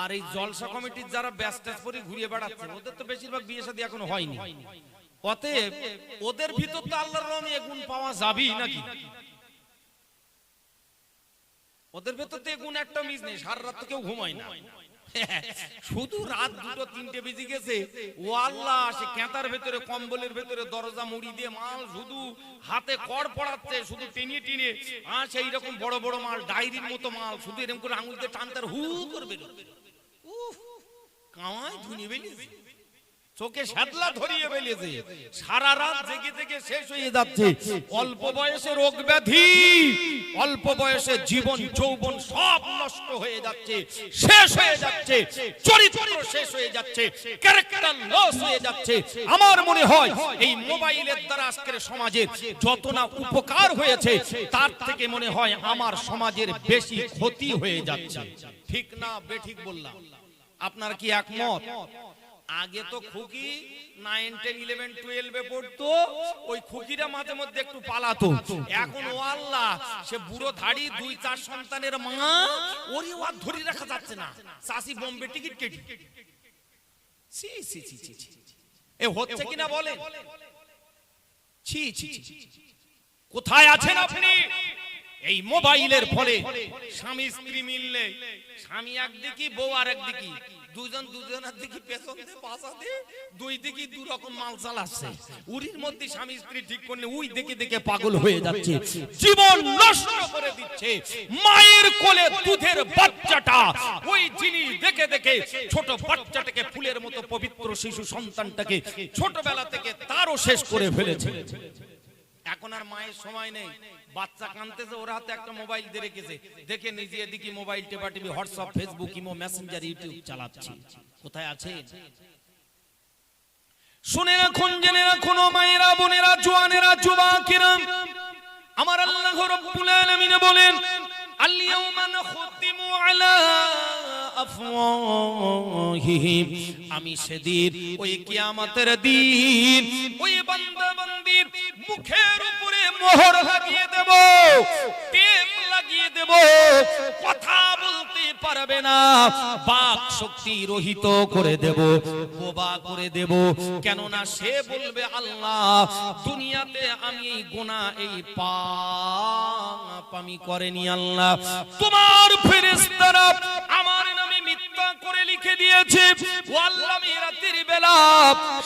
আর এই জলসা কমিটির যারা ব্যস্ত করে ঘুরিয়ে বেড়াচ্ছে, ওদের তো বেশিরভাগ বিয়ে শাদী এখনও হয়নি। অতএব ওদের ভিতর তো আল্লাহর রহমে এগুন পাওয়া যাবেই নাকি? ওদের ভেতর তো এগুন একটা মিস নেই, সারা রাত তো কেউ ঘুমায় না। শুধু রাত দুটো তিনটে বেজে গেছে, ও আল্লাহ সে কেঁতার ভেতরে, কম্বলের ভেতরে দরজা মুড়ি দিয়ে মাল শুধু হাতে কর পড়াচ্ছে, শুধু টেনে টেনে, আর সেই রকম বড় বড় মাল, ডায়েরির মতো মাল, শুধু এরকম করে আঙুল দিয়ে টানতে হু করবে চোখে শ্যাতলা ধরিয়ে ফেলেছে সারা রাত জেগে জেগে শেষ হয়ে যাচ্ছে। অল্প বয়সে রোগ ব্যাধি, অল্প বয়সে জীবন, যৌবন সব নষ্ট হয়ে যাচ্ছে, শেষ হয়ে যাচ্ছে, চরিত্র শেষ হয়ে যাচ্ছে, ক্যারেক্টার লস হয়ে যাচ্ছে। আমার মনে হয় এই মোবাইলের দ্বারা আজকের সমাজের যত না উপকার হয়েছে, তার থেকে মনে হয় আমার সমাজের বেশি ক্ষতি হয়ে যাচ্ছে। ঠিক না, বেঠিক বললাম। আপনার কি একমত? আগে তো খুকি নাইন টেন ইলেভেন টুয়েলভে পড়তো, ওই খুকিরা মাঝে মধ্যে একটু পালাতো। এখন ও আল্লাহ, সে বুড়ো ধাড়ি, দুই, চার সন্তানের মা, ওরই ওয়ার ধরে রাখা যাচ্ছে না। চাষি বোম্বে টিকিট কেটে। ছি ছি ছি ছি। এ হচ্ছে কিনা ছি ছি। কোথায় আছেন আপনি? এই মোবাইলের ফলে স্বামী, স্ত্রী মিললে, স্বামী একদিকে বউ আর একদিকে দুজন দুজনের দিকে পেছন দিয়ে, পাশা দিয়ে, দুই দিকে দু রকম মাল চালাচ্ছে উরির মধ্যে স্বামী, স্ত্রী ঠিক করলে উই দেখে দেখে পাগল হয়ে যাচ্ছে। জীবন নষ্ট করে দিচ্ছে। মায়ের কোলে দুধের বাচ্চাটা, ওই জিনিস দেখে দেখে ছোট বাচ্চাটাকে ফুলের মতো পবিত্র শিশু সন্তানটাকে ছোটবেলা থেকে তারও শেষ করে ফেলেছে। এখন আর মায়ের সময় নেই। বাচ্চা কানতেছে ওর হাতে একটা মোবাইল দিয়ে রেখেছে। দেখে নিজে এদিকে মোবাইল টেপা টিপি WhatsApp, Facebook, imo, Messenger, YouTube চালাচ্ছি। কোথায় আছে? শুনে রাখুন, জেনে রাখুন মায়েরা, বোনেরা, জোয়ানেরা, যুবাকেরা। আমার আল্লাহ রব্বুল আলামিন বলেন আল-ইয়াওমা নাখতিমু আলা আফওয়াহিহিম আমি সেদিন ওই কিয়ামতের দিন ওই বান্দা বান্দির মুখের উপরে মোহর লাগিয়ে দেব, টেপ লাগিয়ে দেব, কথা বলতে পারবে না। বাক শক্তি রহিত করে দেব, বোবা করে দেব। কেননা সে বলবে, আল্লাহ, দুনিয়াতে আমি গোনা এই পাপ আমি করেনি, আল্লাহ। তোমার ফেরেশতারা আমার নামে করে লিখে দিয়েছে ও আল্লাহ আমি রাতের বেলা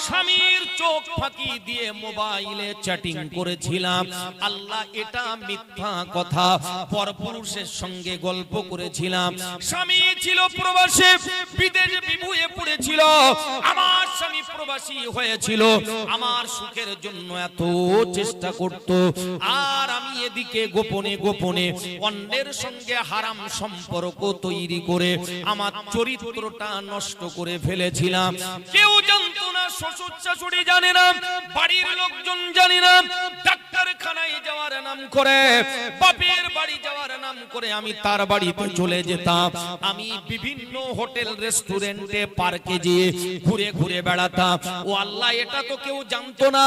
স্বামীর চোখ ফাঁকি দিয়ে মোবাইলে চ্যাটিং করেছিলাম। আল্লাহ এটা মিথ্যা কথা। পরপুরুষের সঙ্গে গল্প করেছিলাম। স্বামী ছিল প্রবাসে, বিদেশে বিভুয়ে পড়েছিল। আমার স্বামী প্রবাসী হয়েছিল। আমার সুখের জন্য এত চেষ্টা করত। আর আমি এদিকে গোপনে গোপনে অন্যের সঙ্গে হারাম সম্পর্ক তৈরি করে আমার চরিত্রটা নষ্ট করে ফেলেছিলাম। কেউ জানতো না, শ্বশুর শাশুড়ি জানে না, বাড়ির লোকজন জানে না, ডাক্তারখানায় যাওয়ার নাম করে, বাপের বাড়ি যাওয়ার নাম করে আমি তার বাড়িতে চলে যেতাম। আমি বিভিন্ন হোটেল, রেস্টুরেন্টে, পার্কে গিয়ে ঘুরে ঘুরে বেড়াতাম। ও আল্লাহ, এটা তো কেউ জানতো না।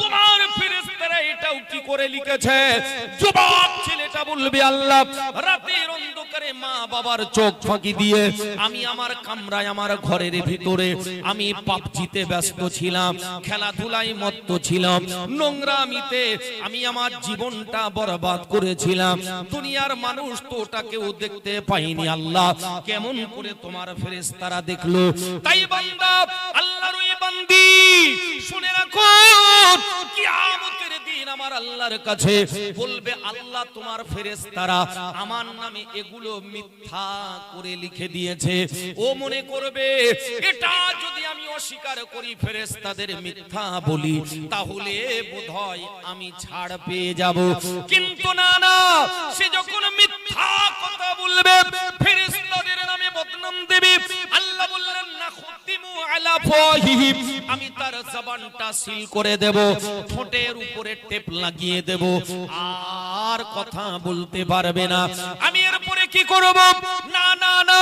তোমার ফেরেশতারা এটাও কি করে লিখেছে? ছেলেটা আল্লাহ, রাতের অন্ধকারে মা বাবার চোখ ফাঁকি দিয়ে আমি আমার কামরায় আমার ঘরের ভিতরে আমি পাপজিতে ব্যস্ত ছিলাম, খেলাধুলায় মত্ত ছিলাম, নোংরামিতে আমি আমার জীবনটা বরবাদ করেছিলাম। দুনিয়ার মানুষ তো ওটা কেউ দেখতে পাইনি আল্লাহ। কেমন করে তোমার ফেরেশতারা দেখল? তাই বান্দা, আল্লাহর ওই বান্দি, শুনে রাখুন কিয়ামতের দিন আমার আল্লাহর কাছে বলবে, আল্লাহ তোমার ফেরেশতারা আমার নামে এগুলো মিথ্যা করে লিখে দিয়েছে। ও মনে করবে, এটা যদি আমি অস্বীকার করি ফেরেশতাদের মিথ্যা বলি, তাহলে বোধহয় আমি ছাড় পেয়ে যাব। কিন্তু না না, সে যখন মিথ্যা কথা বলবে, ফেরেশতাদের নামে বদনাম দেবে, আল্লাহ বললেন আমি তার জবানটা সিল করে দেব, ঠোঁটের উপরে টেপ লাগিয়ে দেব। আর কথা বলতে পারবে না। আমি এরপরে কি করব? না না না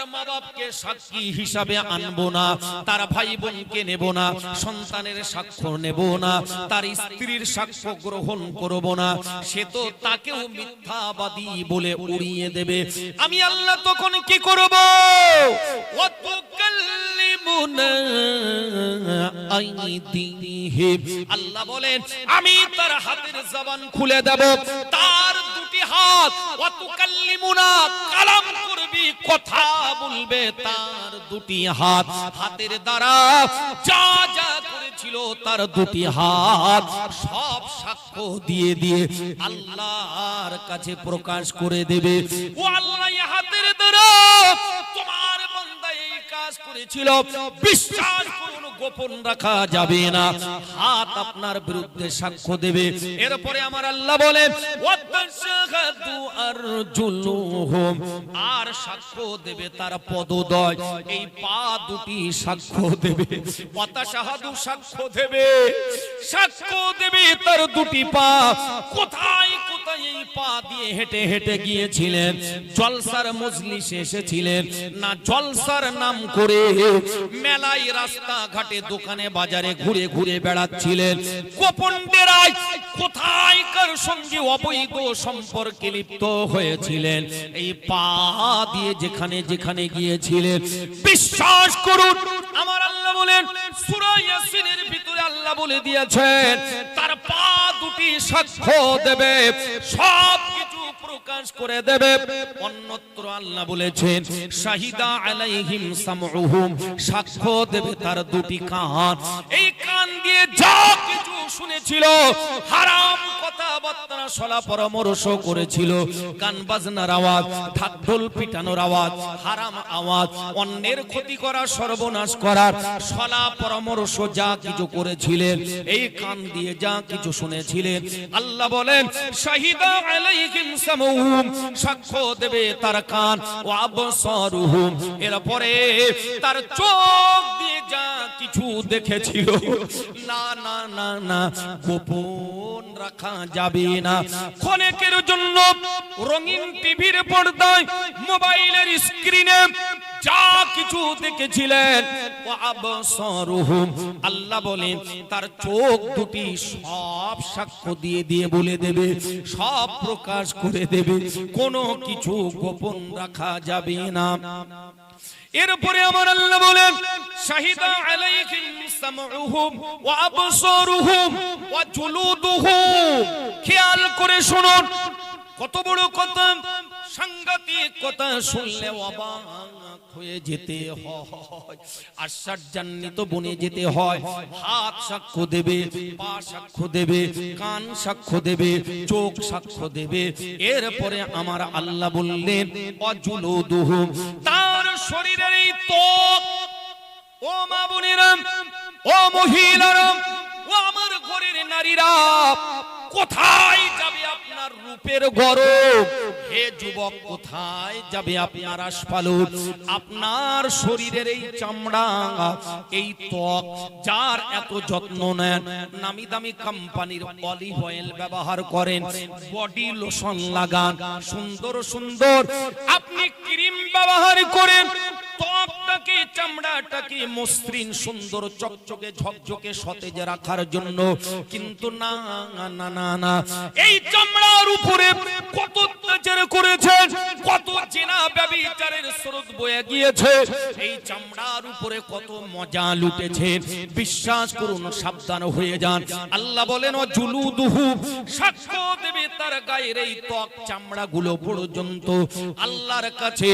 তার মা বাপকে সাক্ষী হিসাবে আনব না, তার ভাই বোনকে নেব না, সন্তানের সাক্ষ্য নেব না, তার স্ত্রীর সাক্ষ্য গ্রহণ করব না, সে তো তাকেও মিথ্যাবাদী বলে উড়িয়ে দেবে। আমি আল্লাহ তখন কি করব? আল্লাহ বলেন, আমি তার হাতের জবান খুলে দেব, তার দুটি হাত, ওয়াতুকাল্লিমুনা করবি কথা বলবে তার দুটি হাত। হাতের দ্বারা যা যা করেছিল তার দুটি হাত। সব সাক্ষ্য দিয়ে দিয়ে আল্লাহর কাছে প্রকাশ করে দেবে। ও আল্লাহ হাতের দ্বারা তোমার কাজ করেছিল, বিশ্বাস করুন গোপন রাখা যাবে না। হাত আপনার বিরুদ্ধে সাক্ষ্য দেবে। এরপরে আমার আল্লাহ বলে আর সাক্ষ্য দেবে তার পদদয়। এই পা দুটি সাক্ষ্য দেবে। ওয়াতাশহাদু সাক্ষ্য দেবে। সাক্ষ্য দেবে তার দুটি পা। কোথায় কোথায় এই পা দিয়ে হেঁটে হেঁটে গিয়েছিলেন? জলসার মজলিসে এসেছিলেন? না জলসার নাম করে মেলায় রাস্তা ঘাটে দোকানে বাজারে ঘুরে ঘুরে বেড়াচ্ছিলেন। গোপন কোথায় কার সঙ্গে অবৈধ সম্পর্কে লিপ্ত হয়েছিলেন? এই পা দিয়ে যেখানে যেখানে গিয়েছিলেন। বিশ্বাস করুন, আমার আল্লাহ বলেন, সূরা ইয়াসিনের ভিতরে আল্লাহ বলে দিয়েছেন, তার পা দুটি সাক্ষ্য দেবে, সব প্রকাশ করে দেবে। অন্যত্র আল্লাহ বলেছেন, শাহিদা আলাইহিম সামউহুম সাক্ষ্য দেবে তার দুটি কান। এই কান দিয়ে যা কিছু শুনেছিল, হারাম কথাবার্তা সলা পরামর্শ করেছিল। গান বাজনার আওয়াজ ঢাক পিটানোর আওয়াজ, হারাম আওয়াজ, অন্যের ক্ষতি করা, সর্বনাশ করার সলা পরামর্শ যা কিছু করেছিলেন, এই কান দিয়ে যা কিছু শুনেছিলেন। আল্লাহ বলেন, শাহিদা আলাইহিম সামউহুম সাক্ষ্য দেবে তার কান ও আবসারুহুম এরপরে তার চোখ দিয়ে যা কিছু দেখেছিল। না না না না, গোপন রাখা যাবে না। ক্ষণেকের জন্য রঙিন টিভির পর্দায় মোবাইলের স্ক্রিনে যা কিছু দেখেছিলেন আল্লাহ বলেন, তার চোখ দুটি সব সাক্ষ্য দিয়ে দিয়ে বলে দেবে, সব প্রকাশ করে দেবে, কোনো কিছু গোপন রাখা যাবে না। এরপরে আমার আল্লাহ বলেন সামউহুম ওয়া আবসারুহুম ওয়া জুলুদুহুম। খেয়াল করে শুনুন, কত বড় কথা, সাংঘাতিক কথা শুনলে অবাক। হয়ে যেতে হয়। বনে যেতে হয়। হাত সাক্ষ্য দেবে, পা সাক্ষ্য দেবে, কান সাক্ষ্য দেবে, চোখ সাক্ষ্য দেবে। এরপরে আমার আল্লাহ বললেন অজুলুদুহুম তার শরীরের এই ত্বক, ও মা বোনেরা, ও মহিলারা, ও আমার ঘরের নারীরা, কোথায় যাবে আপনার রূপের গরব। হে যুবক, কোথায় যাবে আপনার আশপালন আপনার শরীরের এই চামড়া এই ত্বক, যার এত যত্ন নেন, নামি দামি কোম্পানির অলিভ অয়েল ব্যবহার করেন বডি লোশন লাগান, সুন্দর সুন্দর, আপনি ক্রিম ব্যবহার করেন ত্বকটাকে চামড়াটাকে মসৃণ, সুন্দর, চকচকে, ঝকঝকে সতেজ রাখার জন্য। কিন্তু না না না এই চামড়ার উপরে কত অত্যাচার কত স্রোত বয়ে গিয়েছে। এই চামড়ার উপরে কত মজা লুটেছে। বিশ্বাস করুন, সাবধান হয়ে যান। আল্লাহ বলেন সাক্ষ্য দেবে তার গায়ের এই ত্বক পর্যন্ত। আল্লাহর কাছে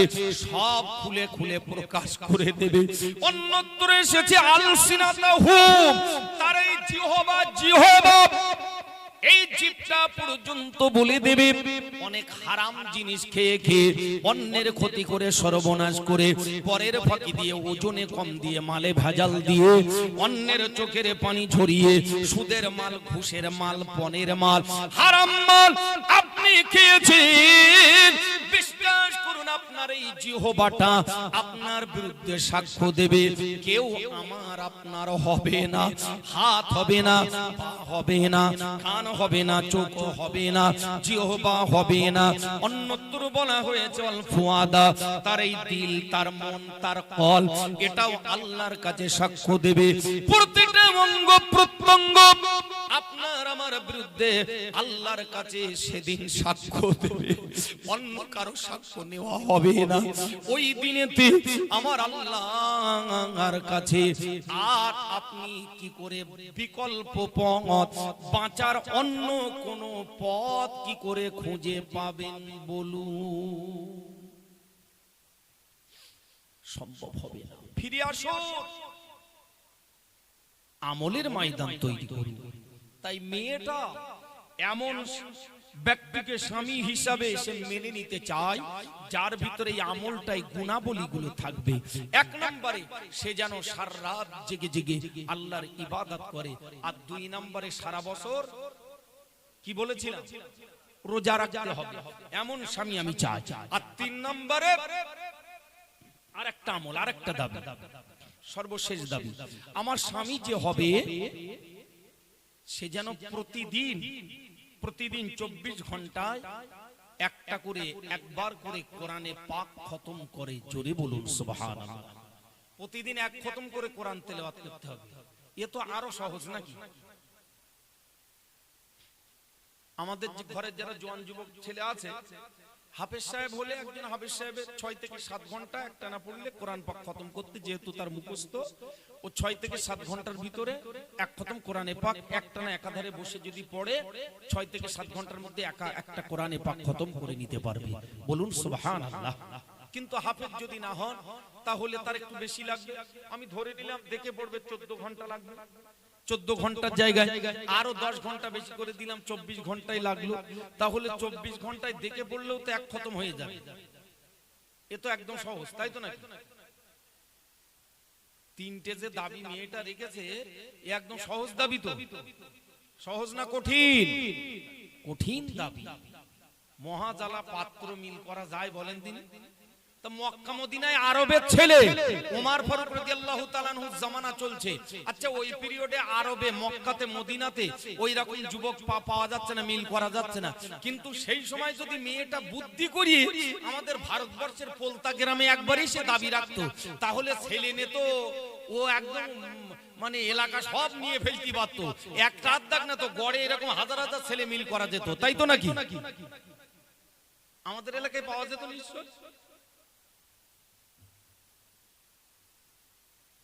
সব খুলে খুলে প্রকাশ করে দেবে অন্যত্র এসেছে আলসিনাতা হুম তার এই জিহবা জিহবা। এই জীবটা পর্যন্ত বলে দেবে, অনেক হারাম জিনিস খেয়ে খেয়ে অন্যের ক্ষতি করে সর্বনাশ করে, পরের ফাঁকি দিয়ে ওজনে কম দিয়ে মালে ভেজাল দিয়ে অন্যের চোখের পানি ঝরিয়ে সুদের মাল, ঘুষের মাল পনেরো মাল, হারাম মাল আপনি খেয়েছেন। আপনার এই জিহবাটা আপনার বিরুদ্ধে সাক্ষ্য দেবে। কেউ আমার, আপনার হবে না। হাত হবে না হবে না, কান হবে না, চোখ হবে না, জিহবা হবে না। অন্যত্র বলা হয়েছে তার এই দিল, তার মন, তার কল, এটাও আল্লাহর কাছে সাক্ষ্য দেবে। প্রত্যেকটা অঙ্গ, প্রত্যঙ্গ আপনার আমার বিরুদ্ধে আল্লাহর কাছে সেদিন সাক্ষ্য দেবে। অন্য কারও সাক্ষ্য নেওয়া হবে না ওই দিনেতে আমার আল্লাহর কাছে আর আপনি কি করে বিকল্প পথ বাঁচার অন্য কোন পথ কি করে খুঁজে পাবেন সম্ভব হবে না। ফিরে আসো। আমলের ময়দান তৈরি করুন। তাই মেয়েটা এমন ব্যক্তিকে স্বামী হিসাবে সে মেনে নিতে চায়, যার ভিতরে এই আমলটাই গুণাবলীগুলো থাকবে। এক নম্বরে সে যেন সারা রাত জেগে জেগে আল্লাহর ইবাদত করে। আর দুই নম্বরে সারা বছর কি বলেছিলাম? রোজা রাখতে হবে। এমন স্বামী আমি চাই। আর তিন নম্বরে আরেকটা আমল, আরেকটা দাবি, সর্বশেষ দাবি। আমার স্বামী যে হবে, সে যেন প্রতিদিন প্রতিদিন চব্বিশ ঘন্টায় একটা করে, একবার করে কোরআনে পাক খতম করে, জোরে বলুন সুবহান প্রতিদিন এক খতম করে কোরআন তেলাওয়াত করতে হবে। এ তো আরও সহজ নাকি? আমাদের যে ঘরের যারা জোয়ান যুবক ছেলে আছে, হাফেজ সাহেব হলে একজন হাফেজ সাহেবের ছয় থেকে সাত ঘণ্টা একটা না পড়লে কোরআন পাক খতম করতে যেহেতু তার মুখস্থ ও ছয় থেকে সাত ঘণ্টার ভিতরে এক খতম কোরআনে পাক একটা না একাধারে বসে যদি পড়ে ছয় থেকে সাত ঘণ্টার মধ্যে একা একটা কোরআনে পাক খতম করে নিতে পারবে। বলুন সুবহান আল্লাহ কিন্তু হাফেজ যদি না হন তাহলে তার একটু বেশি লাগবে। আমি ধরে নিলাম দেখে পড়বে চোদ্দ ঘণ্টা লাগবে। চোদ্দ ঘণ্টার জায়গায় আরও দশ ঘণ্টা বেশি করে দিলাম চব্বিশ ঘন্টায় লাগল। তাহলে চব্বিশ ঘন্টায় দেখে পড়লেও তো এক খতম হয়ে যাবে। এ তো একদম সহজ তাই তো নাকি? তিনটে যে দাবি মেয়েটা রেখেছে একদম সহজ দাবি তো। সহজ না কঠিন? কঠিন? দাবি। মহাজালা পাত্র মিল করা যায় বলেন তিনি? মক্কা মদিনায় আচ্ছা ভারতবর্ষের পোলতা গ্রামে একবারই সে দাবি রাখতো। তাহলে ছেলে নে তো ও একদম মানে এলাকা সব নিয়ে ফেলতে পারতো। এক রাত দেখ না তো গড়ে এরকম হাজার হাজার ছেলে মিল করা যেত, তাই তো নাকি? আমাদের এলাকায় পাওয়া যেত নিশ্চয়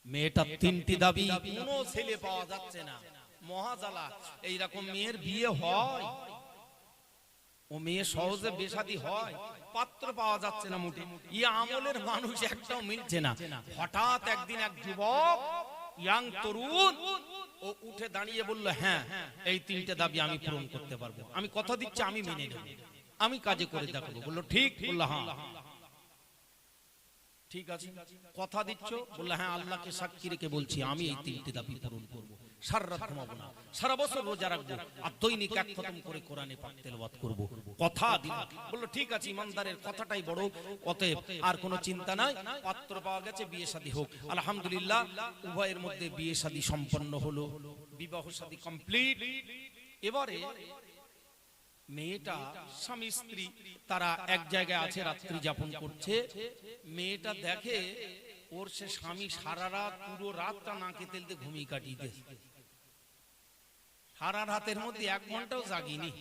মেয়েটার তিনটি দাবি। কোনো ছেলে পাওয়া যাচ্ছে না। মহাজালা এইরকম মেয়ের বিয়ে হয়। ও মেয়ে সহজে বেশাদি হয়। পাত্র পাওয়া যাচ্ছে না মোটে। ই আমলের মানুষ একটাও মিলছে না। হঠাৎ একদিন এক যুবক ইয়াং তরুণ ও উঠে দাঁড়িয়ে বলল হ্যাঁ এই তিনটে দাবি আমি পূরণ করতে পারব। আমি কথা দিচ্ছি আমি মেনে নেব। আমি কাজে করে দেখাবো। বলল ঠিক। বলল হ্যাঁ। ঠিক আছে? কথা দিচ্ছ? বললে হ্যাঁ আল্লাহকে সাক্ষী রেখে বলছি, আমি এই তিনটি দাবি পূরণ করব। বলল, ঠিক আছে কথাটাই বড়। অতএব আর কোনো চিন্তা নাই। পাত্র পাওয়া গেছে, বিয়ে হোক। আলহামদুলিল্লাহ, উভয়ের মধ্যে বিয়ে সম্পন্ন হলো। বিবাহ শাদী কমপ্লিট। এবারে মেয়েটা স্বামী স্ত্রী তারা এক জায়গায় আছে রাত্রি যাপন করছে। মেয়েটা দেখে ওর সে স্বামী সারা রাত পুরো রাতটা নাকে তেলতে ঘুমিয়ে কাটিয়ে দিয়েছে। সারা রাতের মধ্যে এক ঘন্টাও জাগিনি।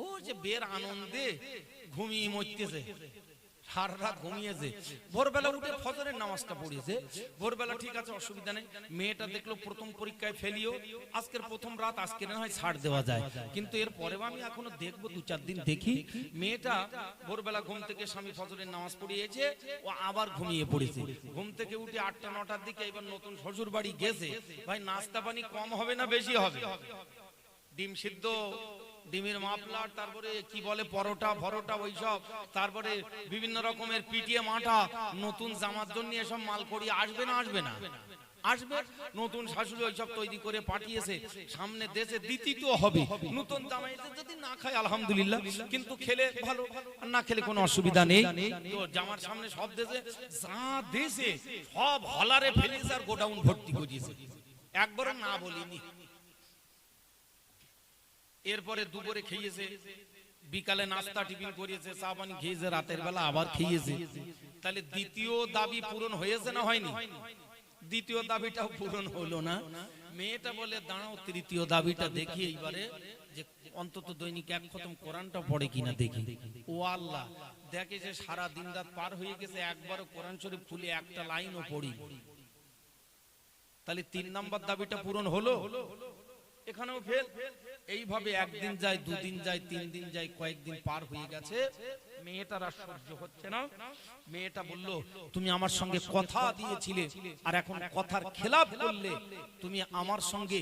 ও যে বের আনন্দে ঘুমিয়ে মরতেছে। সারা রাত ঘুমিয়েছে। ভোরবেলা উঠে ফজরের নামাজটা পড়িয়েছে। ভোরবেলা ঠিক আছে, অসুবিধা নেই। মেয়েটা দেখল প্রথম পরীক্ষায় ফেলিও। আজকের প্রথম রাত, আজকে না হয় ছাড় দেওয়া যায়। কিন্তু এর পরেও আমি এখনও দেখব, দু চার দিন দেখি। মেয়েটা ভোরবেলা ঘুম থেকে স্বামী ফজরের নামাজ পড়িয়েছে, ও আবার ঘুমিয়ে পড়েছে। ঘুম থেকে উঠে আটটা, নটার দিকে এবার নতুন শ্বশুর বাড়ি গেছে। ভাই, নাস্তা পানি কম হবে না বেশি হবে? ডিম সিদ্ধ ডিমের মাফলার, তারপরে কি বলে পরোটা, ভরোটা, ওইসব, তারপরে বিভিন্ন রকমের পিটিয়ে মাঠা, নতুন জামার জন্য এসব মাল করি আসবে না আসবে না? আসবে? নতুন শাশুড়ি ওইসব তৈরি করে পাঠিয়েছে, সামনে দেশে হবে। নতুন জামাই যদি না খায়, আলহামদুলিল্লাহ, কিন্তু খেলে ভালো না খেলে কোনো অসুবিধা নেই। তো জামার সামনে সব দেশে, যা দেশে, সব হলারে ফেলিস আর গোডাউন ভর্তি করিয়েছে। একবারও না বলিনি। এরপরে দুপুরে খেয়েছে, বিকালে নাস্তা টিফিন করিয়েছে চা পানি খেয়েছে রাতের বেলা আবার খেয়েছে। তাহলে দ্বিতীয় দাবি পূরণ হয়েছে না হয়নি? দ্বিতীয় দাবিটাও পূরণ হলো না। মেয়েটা বলে, দাঁড়াও, তৃতীয় দাবিটা দেখি এইবারে, যে অন্তত দৈনিক এক খতম কোরআনটা পড়ে কিনা দেখি। ও আল্লাহ, দেখে যে সারা দিন রাত পার হয়ে গেছে, একবারও কোরআন শরীফ খুলে একটা লাইনও পড়ি তাহলে তিন নাম্বার দাবিটা পূরণ হলো? এখানেও ফেল। এইভাবে একদিন যায়, দুদিন যায় তিন দিন যায়, কয়েকদিন পার হয়ে গেছে। মেয়েটার আর সহ্য হচ্ছে না। মেয়েটা বলল, তুমি আমার সঙ্গে কথা দিয়েছিলে, আর এখন কথার খেলাপ করলে। তুমি আমার সঙ্গে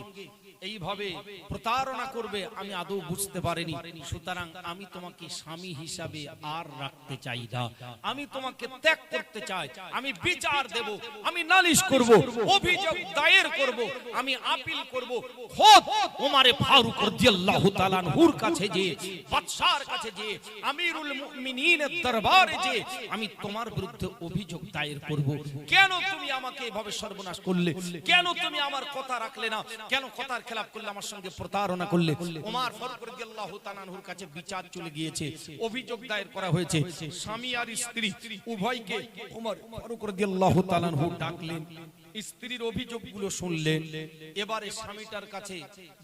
এইভাবে প্রতারণা করবে, আমি আদৌ বুঝতে পারিনি। সুতরাং আমি তোমাকে স্বামী হিসাবে আর রাখতে চাই না। আমি তোমাকে ত্যাগ করতে চাই। আমি বিচার দেব, আমি নালিশ করব, অভিযোগ দায়ের করব, আমি আপিল করব। খোদ ওমারে ফারুক রাদিয়াল্লাহু তাআলা আনহুর কাছে যে, বাদশার কাছে যে, আমিরুল মুমিনিনের দরবারে যে, আমি তোমার বিরুদ্ধে অভিযোগ দায়ের করব। কেন তুমি আমাকে এভাবে সর্বনাশ করলে? কেন তুমি আমার কথা রাখলে না? কেন কথার খেলাপ করলে আমার সঙ্গে প্রতারণা করলে ওমর ফারুক রাদিয়াল্লাহু তাআলা আনহুর কাছে বিচার চলে গিয়েছে, অভিযোগ দায়ের করা হয়েছে। স্বামী আর স্ত্রী উভয়কে ওমর ফারুক রাদিয়াল্লাহু তাআলা ডাকলেন, স্ত্রীর অভিযোগগুলো শুনলেন। এবারে স্বামীটার কাছে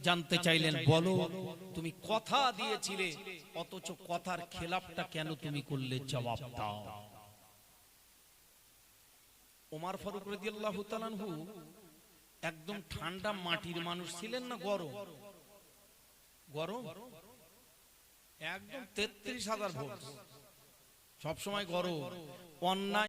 জানতে চাইলেন, বলো, তুমি কথা দিয়েছিলে, অথচ কথার খেলাপটা কেন তুমি করলে? জবাব দাও। ওমর ফারুক রাদিয়াল্লাহু তাআলা একদম ঠান্ডা মাটির মানুষ ছিলেন না গরম? গরম? একদম তেত্রিশ হাজার ভোট সবসময় গরম। অন্যায়